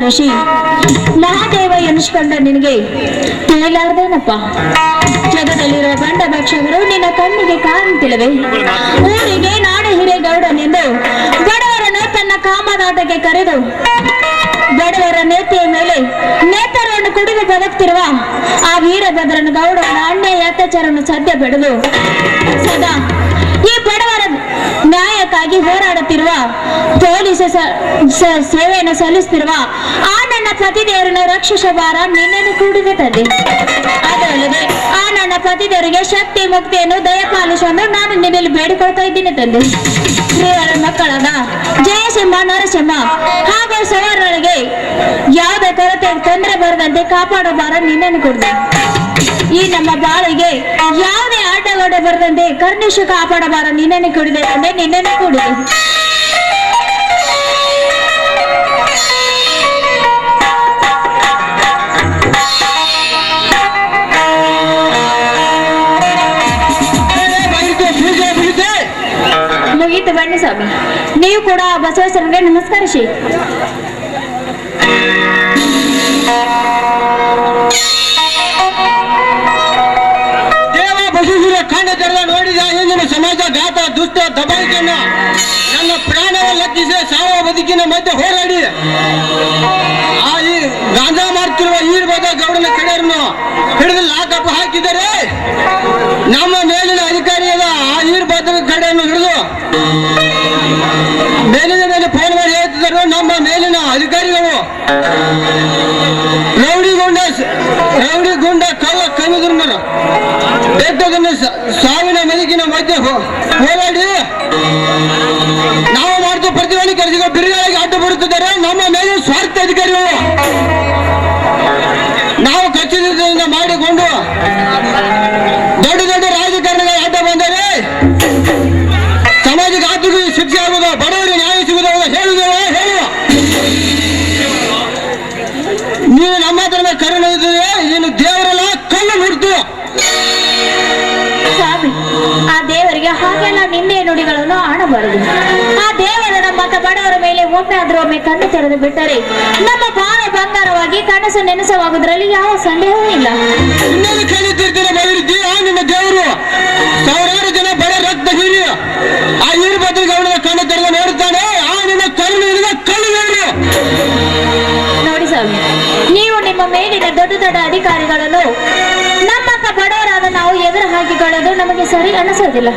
ಸಂಹರಿಸಿ ಮಹಾದೇವ ಎನಿಸ್ಕೊಂಡ ನಿನಗೆ ತಿಳಿಲಾರ್ದೇನಪ್ಪ? ಜಗದಲ್ಲಿರೋ ಗಂಡ ಭಕ್ಷಕರು ನಿನ್ನ ಕಣ್ಣಿಗೆ ಕಾಣ್ತಿಲ್ಲವೆ ಊರಿಗೆ ನಾಡ ಹಿರೇಗೌಡನೆಂದು ಬಡವರನ್ನು ತನ್ನ ಕಾಮನಾಥಕ್ಕೆ ಕರೆದು ಬಡವರ ನೇತಿಯ ಮೇಲೆ ನೇತರವನ್ನು ಕುಡಿದು ಬದುಕ್ತಿರುವ ಆ ವೀರಭದ್ರನ ಗೌಡನ ಅನ್ಯಾಯ ಅತ್ಯಾಚಾರವನ್ನು ಸದ್ಯ ಬೆಳೆದು ಸದಾ ನ್ಯಾಯಕ್ಕಾಗಿ ಹೋರಾಡುತ್ತಿರುವ ಪೊಲೀಸ್ ಸೇವೆಯನ್ನು ಸಲ್ಲಿಸುತ್ತಿರುವ ಆ ನನ್ನ ಪತಿದೇವರನ್ನು ರಕ್ಷಿಸಬಾರ ನಿನ್ನೆನು ಕೂಡಿದೆ ತಂದೆ. ಅದಲ್ಲದೆ ಆ ನನ್ನ ಪತಿದೇವರಿಗೆ ಶಕ್ತಿ, ಮುಕ್ತಿಯನ್ನು ದಯಪಾಲಿಸಲು ನಾನು ನಿನ್ನಲ್ಲಿ ಬೇಡಿಕೊಳ್ತಾ ಇದ್ದೀನಿ ತಂದೆ. ದೇವರ ಮಕ್ಕಳಾದ ಜಯಸಿಂಹ, ನರಸಿಂಹ ಹಾಗೂ ಸವರ್ಣರಿಗೆ ಯಾವುದೇ ಕೊರತೆ, ತೊಂದರೆ ಬರದಂತೆ ಕಾಪಾಡೋ ಭಾರ ನಿನ್ನೆನು ಕೊಡ್ದೆ. ಈ ನಮ್ಮ ಬಾಳಿಗೆ ಯಾವುದೇ ಆಟಗಾಟ ಬರದಂತೆ ಕರ್ನಿಶ ಕಾಪಾಡಬಾರ ನಿನ್ನೆ ಕುಡಿದೆ ಅಂದ್ರೆ ನಿನ್ನೆ ಕುಡಿದೆ. ಮುಗೀತು ಬನ್ನಿ ಸ್ವಾಮಿ. ನೀವು ಕೂಡ ಬಸವೇಶ್ವರನಿಗೆ ನಮಸ್ಕರಿಸಿ. ಬದುಕಿನ ಮಧ್ಯೆ ಹೋರಾಡಿ. ಆ ಈ ಗಾಂಜಾ ಮಾರ್ತಿರುವ ಈರ್ಬೋದ ಗೌಡನ ಕಡೆಯನ್ನು ಹಿಡಿದು ಲಾಕಪ್ ಹಾಕಿದರೆ ನಮ್ಮ ಮೇಲಿನ ಅಧಿಕಾರಿಯಾದ ಆ ಈರ್ಬೋದ ಕಡೆಯನ್ನು ಹಿಡಿದು ಮೇಲಿನ ಮೇಲೆ ಫೋನ್ ಮಾಡಿ ಹೇಳ್ತಿದ್ದರು. ನಮ್ಮ ಮೇಲಿನ ಅಧಿಕಾರಿಗಳು ರೌಡಿ ಗುಂಡ ರೌಡಿ ಗುಂಡ ಕಲ್ಲ ಕವಿದ್ರು ಬೆಟ್ಟದನ್ನು ಸಾವಿನ ಮೆಲುಕಿನ ಮಧ್ಯೆ ಹೋರಾಡಿ. ನಾವು ಕೆಲಸ ಬಿರುಗಾಳಿಗೆ ಅಡ್ಡ ನಮ್ಮ ಮೇಲೆ ಸ್ವಾರ್ಥ ಅಧಿಕಾರಿಗಳು. ನಾವು ಖಚಿತದಿಂದ ಮಾಡಿಕೊಂಡು ದೊಡ್ಡ ದೊಡ್ಡ ರಾಜಕಾರಣಿಗಳ ಅಡ್ಡ ಬಂದರೆ ಸಮಾಜಕ್ಕೆ ಆರ್ಥಿಕ ಶಿಕ್ಷೆ ಆಗುವುದು, ಬಡವರಿಗೆ ನ್ಯಾಯ ಸಿಗುವುದು ಹೇಳುವುದೋ ಹೇಳುವ. ನೀವು ನಮ್ಮ ಹತ್ರ ಕರುಣ ಇದ್ದರೆ ನೀನು ದೇವರೆಲ್ಲ ಕಲ್ಲು ಮುಡ್ತು ಸ್ವಾಮಿ, ಆ ದೇವರಿಗೆ ಹಾಗೆಲ್ಲ ನಿನ್ನೆ ನುಡಿಗಳನ್ನು ಆಡಬಾರದು ಮೇಲೆ ಒಮ್ಮೆ ಆದ್ರೂ ಒಮ್ಮೆ ಕಣ್ಣು ತೆರೆದು ಬಿಟ್ಟರೆ ನಮ್ಮ ಬಾಳ ಬಂಗಾರವಾಗಿ ಕನಸು ನೆನಸವಾಗುವುದರಲ್ಲಿ ಯಾವ ಸಂದೇಹವೂ ಇಲ್ಲ. ಆ ನಿಮ್ಮ ದೇವರು. ಸಾವಿರಾರು ಜನ ಬಡ ರಕ್ತ ಹೀರಿ ಆ ಈರ್ಭದ್ರ ಗೌಡನ ಕಣ್ಣು ತೆರೆದು ನೋಡುತ್ತಾನೆ. ಆ ಇಲ್ಲದ ನೋಡಿ. ಸ್ವಾಮಿ ನೀವು ನಿಮ್ಮ ಮೇಲಿನ ದೊಡ್ಡ ದೊಡ್ಡ ಅಧಿಕಾರಿಗಳನ್ನು ನಮ್ಮಂತ ಬಡವರಾದ ನಾವು ಎದುರು ಹಾಕಿಕೊಳ್ಳೋದು ನಮಗೆ ಸರಿ ಅನಿಸೋದಿಲ್ಲ.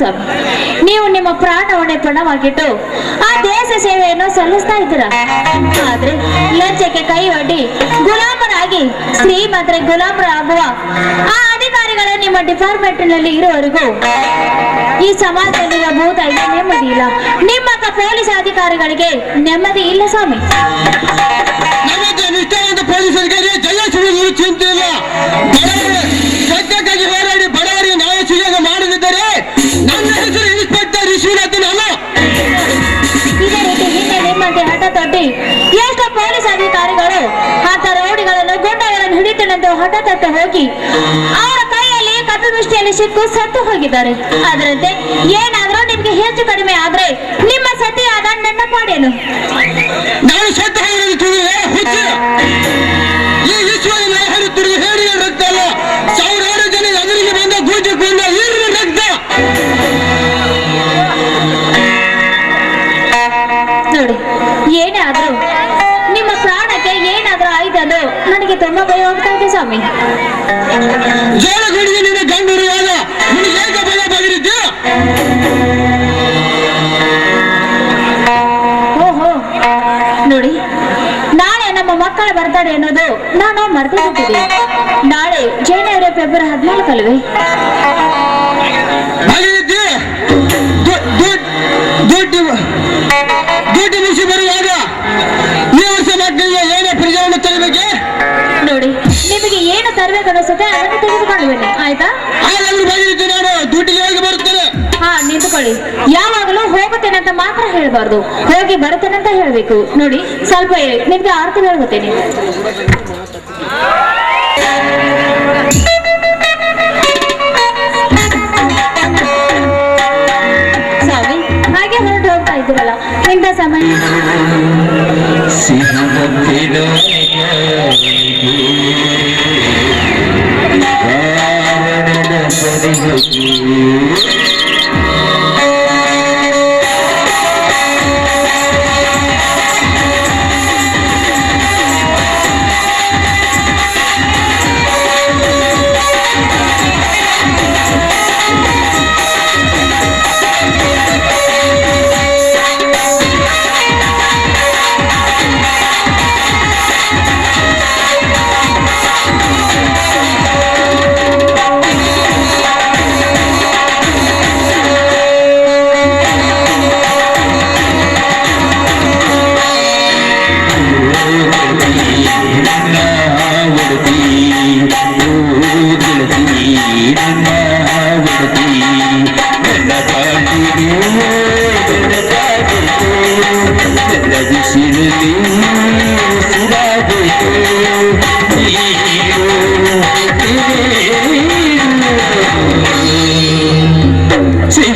ಸ್ವಾಮಿ ನೀವು ನಿಮ್ಮ ಪ್ರಾಣವನ್ನೇ ಪಣವಾಗಿಟ್ಟು ಆ ದೇಶ ಸೇವೆಯನ್ನು ಸಲ್ಲಿಸ್ತಾ ಇದ್ದೀರಾ? ಆದ್ರೆ ಲಂಚಕ್ಕೆ ಕೈ ಒಡ್ಡಿ ಗುಲಾಮರಾಗಿ ಶ್ರೀಮಂತರ ಗುಲಾಮರಾಗುವ ಆ ಅಧಿಕಾರಿಗಳು ನಿಮ್ಮ ಡಿಪಾರ್ಟ್ಮೆಂಟ್ನಲ್ಲಿ ಇರುವವರೆಗೂ ಈ ಸಮಾಜದಲ್ಲಿ ಭೂತಾಯಿಗೆ ನೆಮ್ಮದಿ ಇಲ್ಲ. ನಿಮ್ಮ ಪೊಲೀಸ್ ಅಧಿಕಾರಿಗಳಿಗೆ ನೆಮ್ಮದಿ ಇಲ್ಲ ಸ್ವಾಮಿ. ಪೊಲೀಸ್ ಅಧಿಕಾರಿ ಚಿಂತೆ ಇಲ್ಲ ಬಡವರ ಸತ್ಯಕ್ಕಾಗಿ ಹೋರಾಡಿ ಬಡವರಿಗೆ ನ್ಯಾಯ ಸಿಗುವಾಗ ಮಾಡದಿದ್ದರೆ ನನ್ನ ಹೆಸರು ಇನ್ಸ್ಪೆಕ್ಟರ್ ವಿಶ್ವನಾಥನ್ ಅಲ್ಲ ಇದೇ ರೀತಿ ಹಿಂದೆ ನಿಮ್ಮಂತೆ ಹಠ ತೊಟ್ಟಿ. ಎಷ್ಟೋ ಪೊಲೀಸ್ ಅಧಿಕಾರಿಗಳು ಆತ ರೌಡಿಗಳನ್ನು ಗುಂಡಗಳನ್ನು ಹಿಡಿತನಂತೆ ಹಠ ತಟ್ಟು ಹೋಗಿ ಅವರ ಕೈಯಲ್ಲಿ ಕಪ್ಪು ದೃಷ್ಟಿಯಲ್ಲಿ ಸಿಕ್ಕು ಸತ್ತು ಹೋಗಿದ್ದಾರೆ. ಅದರಂತೆ ಏನಾದ್ರೂ ನಿಮ್ಗೆ ಹೆಚ್ಚು ಕಡಿಮೆ ಆದ್ರೆ ನಿಮ್ಮ ಸತಿಯಾದ ನನ್ನ ಪಾಡೇನು? ಸ್ವಾಮಿ ಜೋಳ ಗುಡಿಗೆ ನಿನ್ನ ಗಂಡು ಇರುವಾಗ ನಿನಗೆ ಏಕ ಭಯ ಬಗೆರಿದ್ದೆ ಓಹೋ. ನೋಡಿ ನಾಳೆ ನಮ್ಮ ಮಕ್ಕಳ ಬರ್ತಾರೆ ಅನ್ನೋದು ನಾನು ಮರೆತು ಬಿಟ್ಟಿದ್ದೆ ನಾಳೆ ಜನವರಿ ಫೆಬ್ರವರಿ ಹದಿನಾಲ್ಕಲ್ವೇ? ಬಗೆರಿದ್ದೆ ದುಡ್ಡು ದುಡ್ಡು ಮುಗಿಸಿ ಬರುವಾಗ ಈ ವರ್ಷ ಮಕ್ಕಳಿಗೆ ಏನೇ ಪ್ರಜೆಯನ್ನು ತರಬೇಕೆ? ನೋಡಿ ನಿಮಗೆ ಏನು ತರಬೇಕು ಅನಿಸುತ್ತೆ ಅದನ್ನು ತೆಗೆದುಕೊಂಡು ಬನ್ನಿ ಆಯ್ತಾ ನಾನು ದುಡ್ಡಿಗೆ ಹೋಗಿ ಬರುತ್ತೇನೆ. ಹಾ ನಿಂತುಕೊಳ್ಳಿ. ಯಾವಾಗಲೂ ಹೋಗುತ್ತೇನೆ ಅಂತ ಮಾತ್ರ ಹೇಳಬಾರ್ದು. ಹೋಗಿ ಬರುತ್ತೇನೆ ಅಂತ ಹೇಳಬೇಕು. ನೋಡಿ ಸ್ವಲ್ಪ. ನಿಮ್ಗೆ ಆರ್ತಿ ಹೇಳುತ್ತೇನೆ ಸ್ವಾಮಿ ಹಾಗೆ ಹೊರಟು ಹೋಗ್ತಾ ಇದ್ದೀರಲ್ಲ ಎಂತ ಸಮಯ. ಆ See